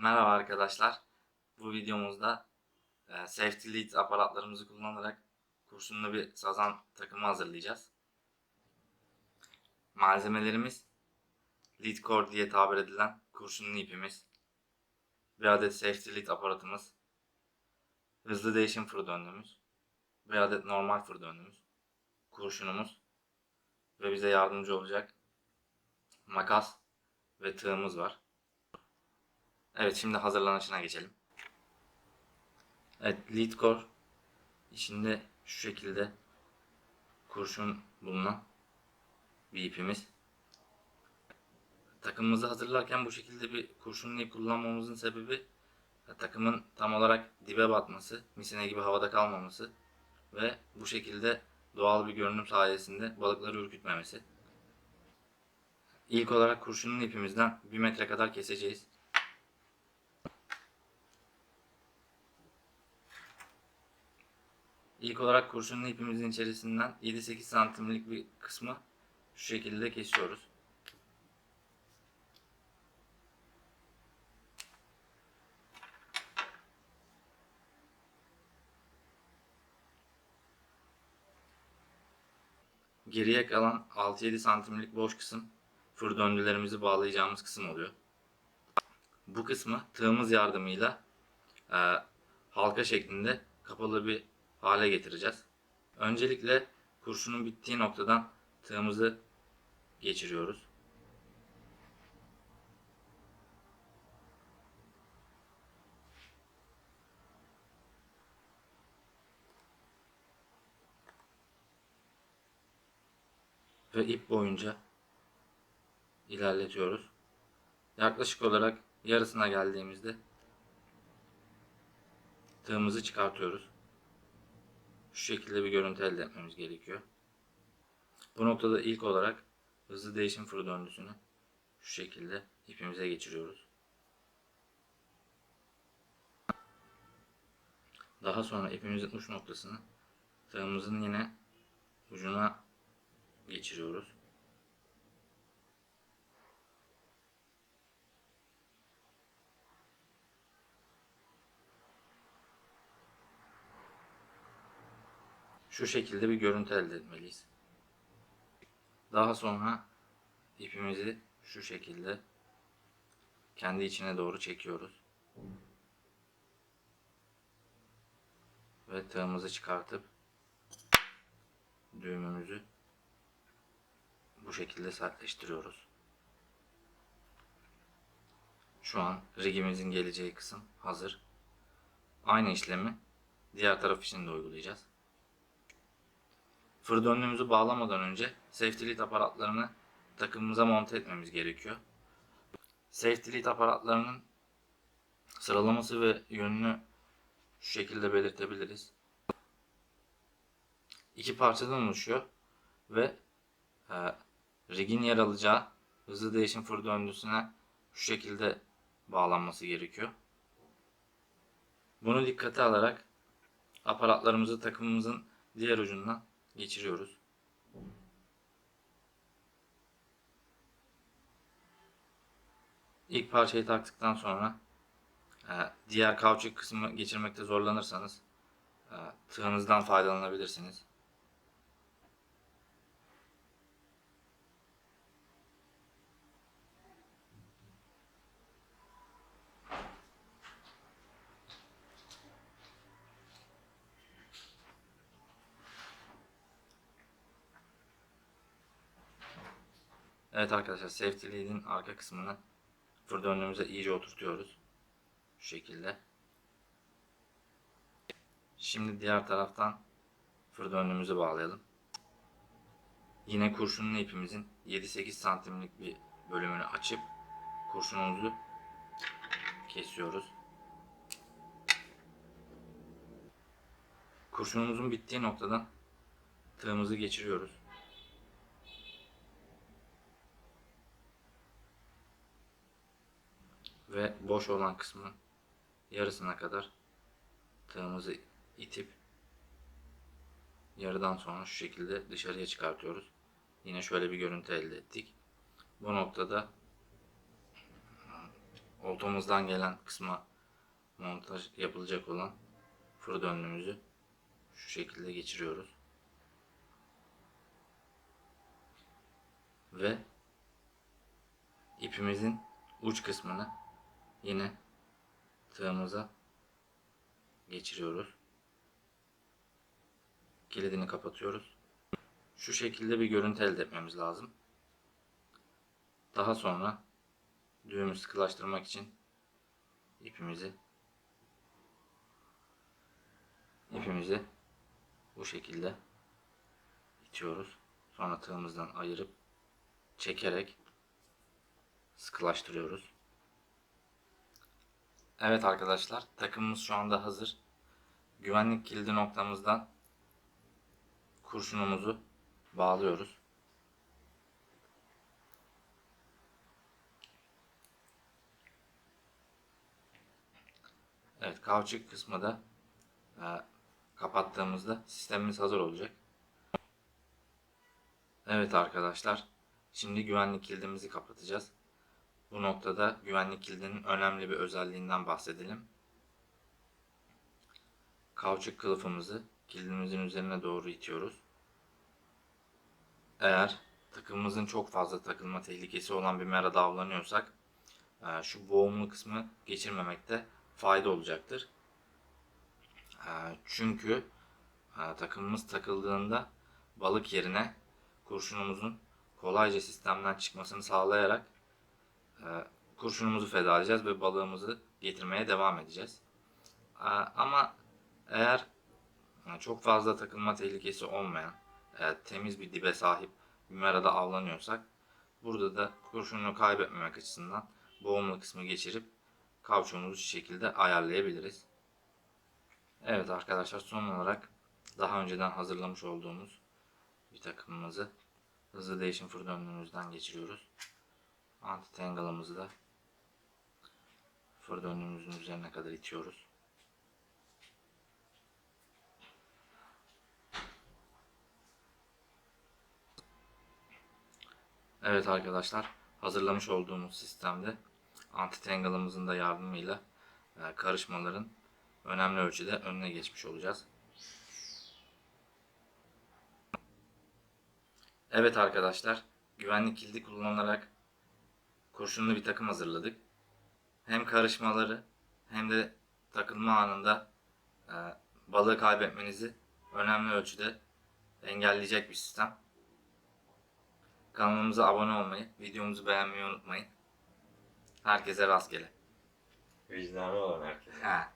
Merhaba arkadaşlar. Bu videomuzda e, safety lead aparatlarımızı kullanarak kurşunlu bir sazan takımı hazırlayacağız. Malzemelerimiz lead core diye tabir edilen kurşunlu ipimiz, bir adet safety lead aparatımız, hızlı değişim fır döndüğümüz, bir adet normal fır döndüğümüz, kurşunumuz ve bize yardımcı olacak makas ve tığımız var. Evet şimdi hazırlanışına geçelim. Evet lead core içinde şu şekilde kurşun bulunan bir ipimiz. Takımımızı hazırlarken bu şekilde bir kurşunlu ip kullanmamızın sebebi takımın tam olarak dibe batması, misine gibi havada kalmaması ve bu şekilde doğal bir görünüm sayesinde balıkları ürkütmemesi. İlk olarak kurşunun ipimizden 1 metre kadar keseceğiz. İlk olarak kurşunun ipimizin içerisinden 7-8 santimlik bir kısmı şu şekilde kesiyoruz. Geriye kalan 6-7 santimlik boş kısım fır döndülerimizi bağlayacağımız kısım oluyor. Bu kısmı tığımız yardımıyla e, halka şeklinde kapalı bir hale getireceğiz. Öncelikle kurşunun bittiği noktadan tığımızı geçiriyoruz. Ve ip boyunca ilerletiyoruz. Yaklaşık olarak yarısına geldiğimizde tığımızı çıkartıyoruz. Şu şekilde bir görüntü elde etmemiz gerekiyor. Bu noktada ilk olarak hızlı değişim fırı döndüsünü şu şekilde ipimize geçiriyoruz. Daha sonra ipimizin uç noktasını tığımızın yine ucuna geçiriyoruz. Şu şekilde bir görüntü elde etmeliyiz. Daha sonra ipimizi şu şekilde kendi içine doğru çekiyoruz. Ve tığımızı çıkartıp düğümümüzü bu şekilde sertleştiriyoruz. Şu an rigimizin geleceği kısım hazır. Aynı işlemi diğer taraf için de uygulayacağız. Fır döndüğümüzü bağlamadan önce safety lead aparatlarını takımımıza monte etmemiz gerekiyor. Safety lead aparatlarının sıralaması ve yönünü şu şekilde belirtebiliriz. İki parçadan oluşuyor ve e, rigin yer alacağı hızlı değişim fır döndüsüne şu şekilde bağlanması gerekiyor. Bunu dikkate alarak aparatlarımızı takımımızın diğer ucundan geçiriyoruz. İlk parçayı taktıktan sonra e, diğer kauçuk kısmı geçirmekte zorlanırsanız e, tığınızdan faydalanabilirsiniz. Evet arkadaşlar safety lead'in arka kısmını fır döndüğümüze iyice oturtuyoruz. Şu şekilde. Şimdi diğer taraftan fır döndüğümüzü bağlayalım. Yine kurşunlu ipimizin 7-8 santimlik bir bölümünü açıp kurşunumuzu kesiyoruz. Kurşunumuzun bittiği noktadan tığımızı geçiriyoruz. Ve boş olan kısmın yarısına kadar tığımızı itip yarıdan sonra şu şekilde dışarıya çıkartıyoruz. Yine şöyle bir görüntü elde ettik. Bu noktada oltamızdan gelen kısma montaj yapılacak olan fır döndüğümüzü şu şekilde geçiriyoruz. Ve ipimizin uç kısmını yine tığımıza geçiriyoruz. Kilidini kapatıyoruz. Şu şekilde bir görüntü elde etmemiz lazım. Daha sonra düğümü sıkılaştırmak için ipimizi ipimizi bu şekilde itiyoruz. Sonra tığımızdan ayırıp çekerek sıkılaştırıyoruz. Evet arkadaşlar takımımız şu anda hazır. Güvenlik kilidi noktamızdan kurşunumuzu bağlıyoruz. Evet kauçuk kısmı da e, kapattığımızda sistemimiz hazır olacak. Evet arkadaşlar şimdi güvenlik kilidimizi kapatacağız. Bu noktada güvenlik kilidinin önemli bir özelliğinden bahsedelim. Kauçuk kılıfımızı kilidimizin üzerine doğru itiyoruz. Eğer takımımızın çok fazla takılma tehlikesi olan bir merada avlanıyorsak e, şu boğumlu kısmı geçirmemekte fayda olacaktır. E, Çünkü e, takımımız takıldığında balık yerine kurşunumuzun kolayca sistemden çıkmasını sağlayarak kurşunumuzu feda edeceğiz ve balığımızı getirmeye devam edeceğiz. E, Ama eğer çok fazla takılma tehlikesi olmayan, temiz bir dibe sahip bir merada avlanıyorsak burada da kurşununu kaybetmemek açısından boğumlu kısmı geçirip kavçuğumuzu şu şekilde ayarlayabiliriz. Evet arkadaşlar son olarak daha önceden hazırlamış olduğumuz bir takımımızı hızlı değişim fır döndüğümüzden geçiriyoruz. Anti tangle'ımızı da fır döndüğümüzün üzerine kadar itiyoruz. Evet arkadaşlar hazırlamış olduğumuz sistemde anti tangle'ımızın da yardımıyla e, karışmaların önemli ölçüde önüne geçmiş olacağız. Evet arkadaşlar güvenlik kilidi kullanarak kurşunlu bir takım hazırladık. Hem karışmaları hem de takılma anında e, balığı kaybetmenizi önemli ölçüde engelleyecek bir sistem. Kanalımıza abone olmayı, videomuzu beğenmeyi unutmayın. Herkese rastgele. Vicdanı olan herkes. Ha.